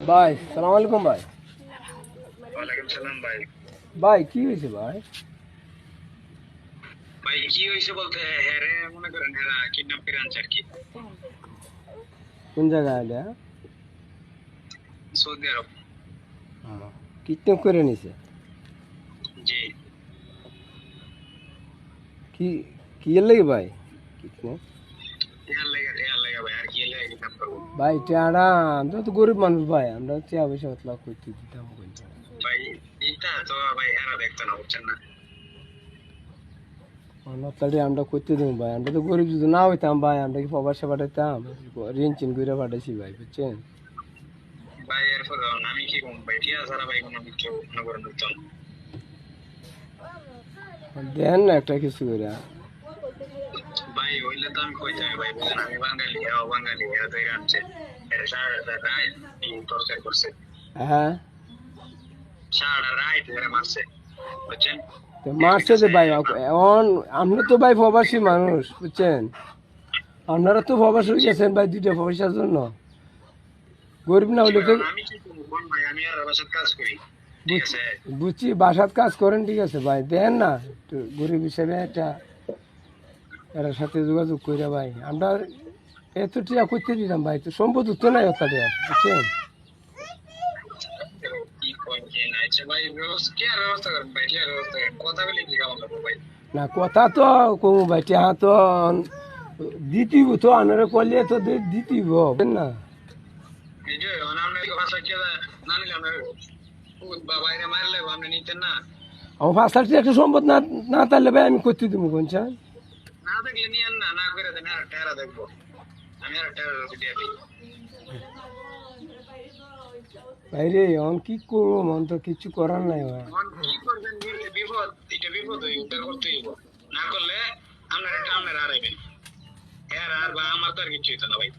ভাই সালাম আলাইকুম ভাই। ওয়ালাইকুম সালাম ভাই। ভাই কি হয়েছে ভাই? ভাই কি হয়েছে বলতে হেরে মনে করেন হেরা কিডন্যাপ করে আনছে আর কি? কোন জায়গায় এটা? সৌদি আরব। কিডন্যাপ করে নিছে? জি। কি কি এর লাগে ভাই? কিডন্যাপ ভাই টেয়ারা আমরা তো গরিব মানুষ ভাই আমরা চেয়া পয়সা মতলা করতে দিতাম ভাই এটা তো ভাই হেরা দেখতো না বুঝছেন না? আমরা করতে দেবো ভাই আমরা তো গরিব যদি না হইতাম ভাই আমরা কি প্রবাসে পাঠাইতাম? ঋণ চিন করে পাঠাইছি ভাই বুঝছেন? ভাই এরপর আমি কি করব ভাই? টিয়া ছাড়া ভাই কোনো কিছু করেন দেন না একটা কিছু করে ভাই হইলে তো আমি কইতে ভাই বুঝলেন আমি বাঙালি হ্যাঁ বাঙালি এরা তো আনছে এরা সারা রায় টর্চার করছে হ্যাঁ সারা রাইট এরা মারছে বুঝছেন তো মারছে যে ভাই আমরা তো ভাই প্রবাসী মানুষ বুঝছেন আপনারা তো প্রবাস হয়ে গেছেন ভাই দুইটা পয়সার জন্য গরিব না হলে তো বুঝছি বাসাত কাজ করেন ঠিক আছে ভাই দেন না গরিব হিসেবে একটা এর সাথে যোগাযোগ করে ভাই আমরা এত টিয়া করতে দিতাম ভাই তো সম্পদ তো নাই দেওয়ার বুঝছেন? কোন না আচ্ছা কথা না কথা তো কমু ভাই টিয়া তো দিতিব তো আনারে করলে তো দি- দিতিব না? আমরা ফার্স্ট একটা সম্পদ না না তাহলে ভাই আমি করতে দিব কোনছেন না দেখলে নিয়েন না না করে দেন আর টেরা দেখব আমি আর টেরা দিয়ে দিই ভাই রে এখন কি করব মন তো কিছু করার নাই ভাই এখন কি করবেন বলতে বিপদ এটা বিপদ হই উদ্ধার করতে হইব না করলে আপনার একটা আপনার আর আইবেন এর আর বা আমার তো আর কিছু হইতো না ভাই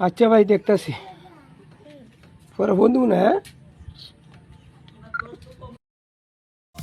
আচ্ছা ভাই দেখতাছি পরে বন্ধু না হ্যাঁ